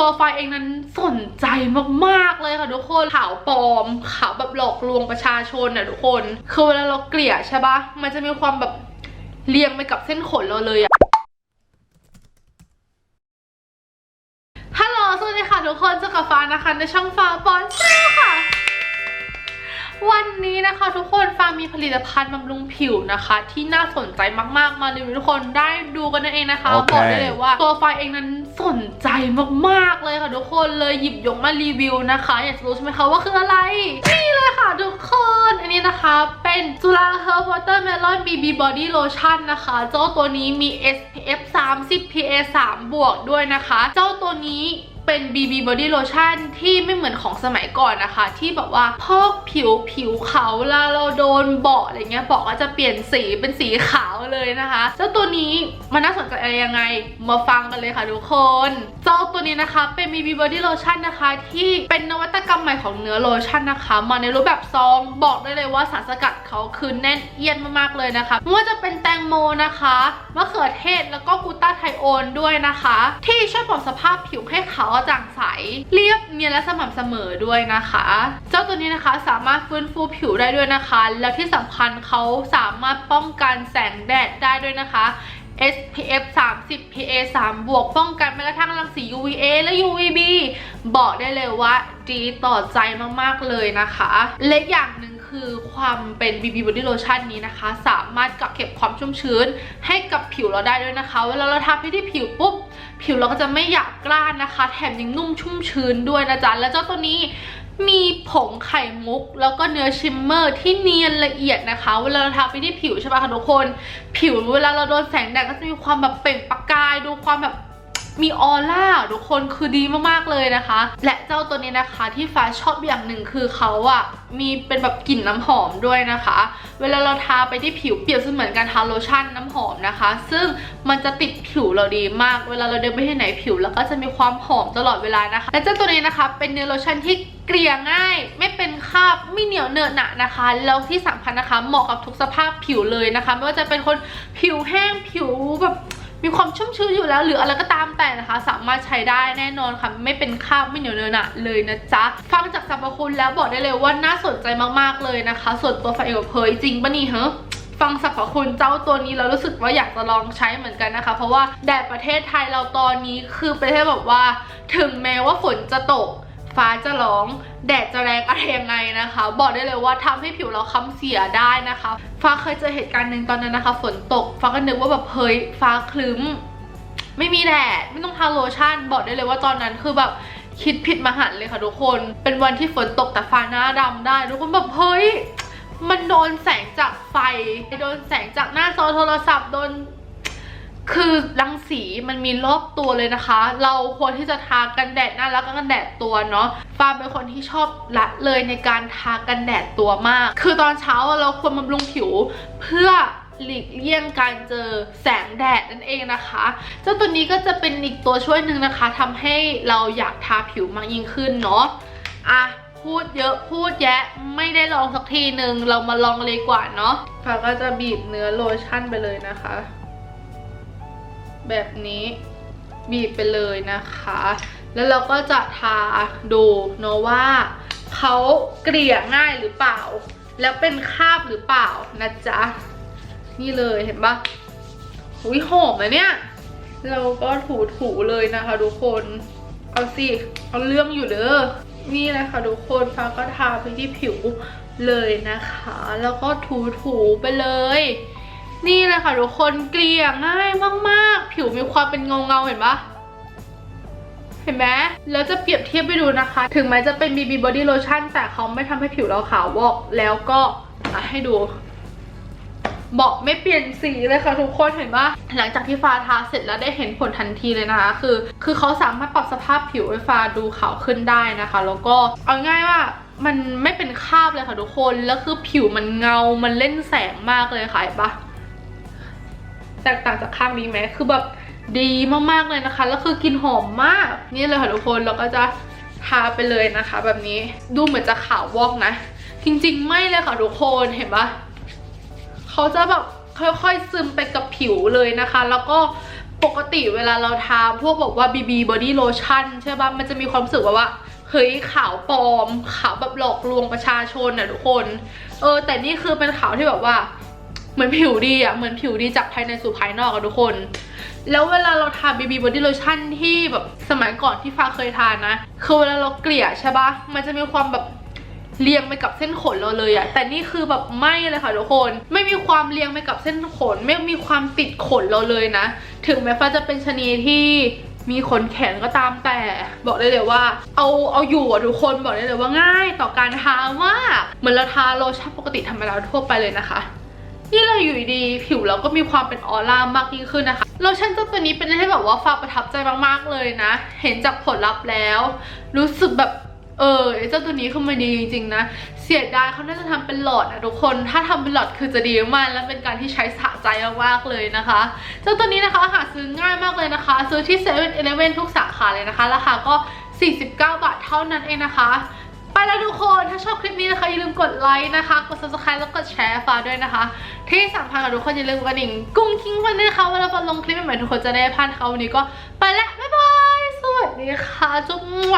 ตัวไฟเองนั้นสนใจมากๆเลยค่ะทุกคนขาวปลอมขาวแบบหลอกลวงประชาชนน่ะทุกคนคือเวลาเราเกลี่ยใช่ปะมันจะมีความแบบเรียงไปกับเส้นขนเราเลยอะฮัลโหลสวัสดีค่ะทุกคนเจอกับฟ้านะคะในช่องฟ้าบอล นนี้นะคะทุกคนฟ้ามีผลิตภัณฑ์บำรุงผิวนะคะ ที่น่าสนใจมากๆมารีวิวทุกคนได้ดูกันนั่นเองนะคะโอเคบอกได้เลยว่าตัวฟ้าเองนั้นสนใจมากๆเลยค่ะทุกคนเลยหยิบยกมารีวิวนะคะอยากจะรู้ใช่ไหมคะว่าคืออะไรนี่เลยค่ะทุกคนอันนี้นะคะเป็นจุฬาเฮอร์บ Watermelon BB Body Lotion นะคะเจ้าตัวนี้มี SPF 30 PA 3บวกด้วยนะคะ เจ้าตัวนี้ เป็น BB Body Lotion ที่ไม่เหมือนของสมัยก่อนนะคะ ที่แบบว่าพอกผิวผิวขาวเวลาเราโดนเบาะอะไรเงี้ยเบาะก็จะเปลี่ยนสีเป็นสีขาวเลยนะคะเจ้าตัวนี้มันน่าสนใจอะไรยังไงมาฟังกันเลยค่ะทุกคนเจ้าตัวนี้นะคะเป็น BB Body Lotion นะคะ ที่เป็นนวัตกรรมใหม่ของเนื้อโลชั่นนะคะ มาในรูปแบบซองบอกได้เลยว่าสารสกัดเขาคือแน่นเอียดมากๆเลยนะคะไม่ว่าจะเป็นแตงโมนะคะมะเขือเทศแล้วก็กูต้าไทโอนด้วยนะคะ ที่ช่วยปรับสภาพผิวให้ขาวจางใส เรียบเนียนและสม่ำเสมอด้วยนะคะ เจ้าตัวนี้นะคะสามารถฟื้นฟูผิวได้ด้วยนะคะ แล้วที่สำคัญเขาสามารถป้องกันแสงแดดได้ด้วยนะคะ SPF 30 PA 3 บวก ป้องกันแม้กระทั่งรังสี UVA และ UVB บอกได้เลยว่าดีต่อใจมาก ๆ เลยนะคะ และอย่างหนึ่งคือความเป็น BB Body Lotion นี้นะคะ สามารถกักเก็บความชุ่มชื้น ให้กับผิวเราได้ด้วยนะคะ เวลาเราทาไปที่ผิวปุ๊บ ผิวเราก็จะไม่หยาบกร้านนะคะ แถมยังนุ่มชุ่มชื้นด้วยนะจ๊ะ และเจ้าตัวนี้มีผงไข่มุก แล้วก็เนื้อชิมเมอร์ที่เนียนละเอียดนะคะ เวลาเราทาไปที่ผิวใช่ปะคะทุกคน ผิวเวลาเราโดนแสงแดดก็จะมีความแบบเปล่งประกาย ดูความแบบ มีออร่าทุกคนคือดีมากๆเลยนะคะ และเจ้าตัวนี้นะคะที่ฟ้าชอบอย่างหนึ่งคือเขาอะมีเป็นแบบกลิ่นน้ำหอมด้วยนะคะ เวลาเราทาไปที่ผิวเปรียบเสมือนการทาโลชั่นน้ำหอมนะคะ ซึ่งมันจะติดผิวเราดีมาก เวลาเราเดินไปที่ไหนผิวแล้วก็จะมีความหอมตลอดเวลานะคะ และเจ้าตัวนี้นะคะเป็นเนื้อโลชั่นที่เกลี่ยง่าย ไม่เป็นคราบไม่เหนียวเหนอะหนะนะคะแล้วที่สำคัญนะคะเหมาะกับทุกสภาพผิวเลยนะคะ ไม่ว่าจะเป็นคนผิวแห้งผิวแบบ มีความชุ่มชื้นอยู่แล้ว หรืออะไรก็ตามแต่นะคะ สามารถใช้ได้แน่นอนค่ะ ไม่เป็นคราบไม่เหนียวเนอะหนะเลยนะจ๊ะ ฟังจากสรรพคุณแล้วบอกได้เลยว่าน่าสนใจมากๆเลยนะคะ ส่วนตัวไฟเองกับเพยจริงปะนี่เหรอฟังสรรพคุณเจ้าตัวนี้แล้วรู้สึกว่าอยากจะลองใช้เหมือนกันนะคะ เพราะว่าแดดประเทศไทยเราตอนนี้คือประเทศแบบว่า ถึงแม้ว่าฝนจะตก ฟ้าจะร้องแดดจะแรงอะไรยังไงนะคะ บอกได้เลยว่าทำให้ผิวเราค้ำเสียได้นะคะ ฟ้าเคยเจอเหตุการณ์หนึ่งตอนนั้นนะคะ ฝนตก ฟ้าก็นึกว่าแบบเฮ้ยฟ้าคลึ้ม ไม่มีแดดไม่ต้องทาโลชั่น บอกได้เลยว่าตอนนั้นคือแบบคิดผิดมหันต์เลยค่ะทุกคน เป็นวันที่ฝนตกแต่ฟ้าหน้าดำได้ ทุกคนแบบเฮ้ยมันโดนแสงจากไฟโดนแสงจากหน้าจอโทรศัพท์โดน คือรังสีมันมีรอบตัวเลยนะคะ เราควรที่จะทากันแดดหน้าแล้วก็กันแดดตัวเนาะฟาร์มเป็นคนที่ชอบละเลยในการทากันแดดตัวมาก คือตอนเช้าเราควรบำรุงผิวเพื่อหลีกเลี่ยงการเจอแสงแดดนั่นเองนะคะ เจ้าตัวนี้ก็จะเป็นอีกตัวช่วยหนึ่งนะคะทำให้เราอยากทาผิวมากยิ่งขึ้นเนาะอะพูดเยอะพูดแยะไม่ได้ลองสักทีหนึ่งเรามาลองเลยกว่าเนาะฟ้าก็จะบีบเนื้อโลชั่นไปเลยนะคะ แบบนี้บีบไปเลยนะคะ แล้วเราก็จะทาดูเนาะว่าเขาเกลี่ยง่ายหรือเปล่า แล้วเป็นคราบหรือเปล่านะจ๊ะ นี่เลยเห็นปะอุ้ยหอมอะเนี่ย เราก็ถูๆเลยนะคะทุกคน เอาสิ เอาเรื่องอยู่เด้อ นี่เลยค่ะทุกคนฟ้าก็ทาไปที่ผิวเลยนะคะ แล้วก็ถูๆไปเลย นี่เลยค่ะทุกคนเกลี่ยง่ายมากๆ ผิวมีความเป็นเงาเงาเห็นปะเห็นไหมแล้วจะเปรียบเทียบไปดูนะคะ ถึงแม้จะเป็น BB Body Lotion แต่เขาไม่ทำให้ผิวเราขาววอก แล้วก็ให้ดูบอกไม่เปลี่ยนสีเลยค่ะทุกคนเห็นปะหลังจากที่ฟ้าทาเสร็จแล้วได้เห็นผลทันทีเลยนะคะ คือ คือเขาสามารถปรับสภาพผิวให้ฟ้าดูขาวขึ้นได้นะคะ แล้วก็เอาง่ายว่ามันไม่เป็นคราบเลยค่ะทุกคนแล้วคือผิวมันเงา มันเล่นแสงมากเลยค่ะเห็นปะ แตกต่างจากข้างนี้ไหมคือแบบดีมากๆเลยนะคะ แล้วคือกลินหอมมาก นี่เลยค่ะทุกคนเราก็จะทาไปเลยนะคะ แบบนี้ดูเหมือนจะขาววอกนะ จริงๆ ไม่เลยค่ะทุกคนเห็นปะเขาจะแบบค่อยๆซึมไปกับผิวเลยนะคะ แล้วก็ปกติเวลาเราทาพวกบอกว่า BB Body Lotion ใช่ปะมันจะมีความรู้สึกแบบว่าเฮ้ยขาวปลอม ขาวแบบหลอกลวงประชาชนอะทุกคน เออแต่นี่คือเป็นขาวที่แบบว่า เหมือนผิวดีอะเหมือนผิวดีจากภายในสู่ภายนอกอะทุกคน แล้วเวลาเราทา BB Body Lotion ที่แบบสมัยก่อนที่ฟ้าเคยทานนะ คือเวลาเราเกลี่ยใช่ปะมันจะมีความแบบเรียงไปกับเส้นขนเราเลยอะแต่นี่คือแบบไม่เลยค่ะทุกคน ไม่มีความเรียงไปกับเส้นขน ไม่มีความติดขนเราเลยนะ ถึงแม้ฟ้าจะเป็นชะนีที่มีขนแขนก็ตามแต่บอกได้เลยว่า เอาเอาอยู่อะทุกคนบอกได้เลยว่าง่ายต่อการทามากเหมือนเราทาโลชั่นปกติธรรมดาทั่วไปเลยนะคะ นี่เราอยู่ดีผิวเราก็มีความเป็นออร่ามากยิ่งขึ้นนะคะโลชั่นเจ้าตัวนี้เป็นอะไรที่แบบว่าฟ้าประทับใจมากๆเลยนะ เห็นจากผลลัพธ์แล้ว รู้สึกแบบเออเจ้าตัวนี้คือมันดีจริงๆนะ เสียดายเขาน่าจะทำเป็นหลอดนะทุกคน ถ้าทำเป็นหลอดคือจะดีมากและเป็นการที่ใช้สะใจมากๆเลยนะคะ เจ้าตัวนี้นะคะหาซื้อง่ายมากเลยนะคะ ซื้อที่เซเว่นอีเลเว่นทุกสาขาเลยนะคะ ราคาก็ 49 บาทเท่านั้นเองนะคะ แล้วทุกคนถ้าชอบคลิปนี้นะคะอย่าลืมกดไลค์นะคะ กด subscribe แล้วกดแชร์ฟ้าด้วยนะคะ ที่สำคัญกับทุกคนอย่าลืมกระดิ่งกุ้งกิ้งฟันด้นะคะเวลาฟ้าลงคลิปใหม่ๆทุกคนจะได้พลาดนเขาวันนี้ก็ไปแล้วบ๊ายบายสวัสดีค่ะจุ๊บมั่ว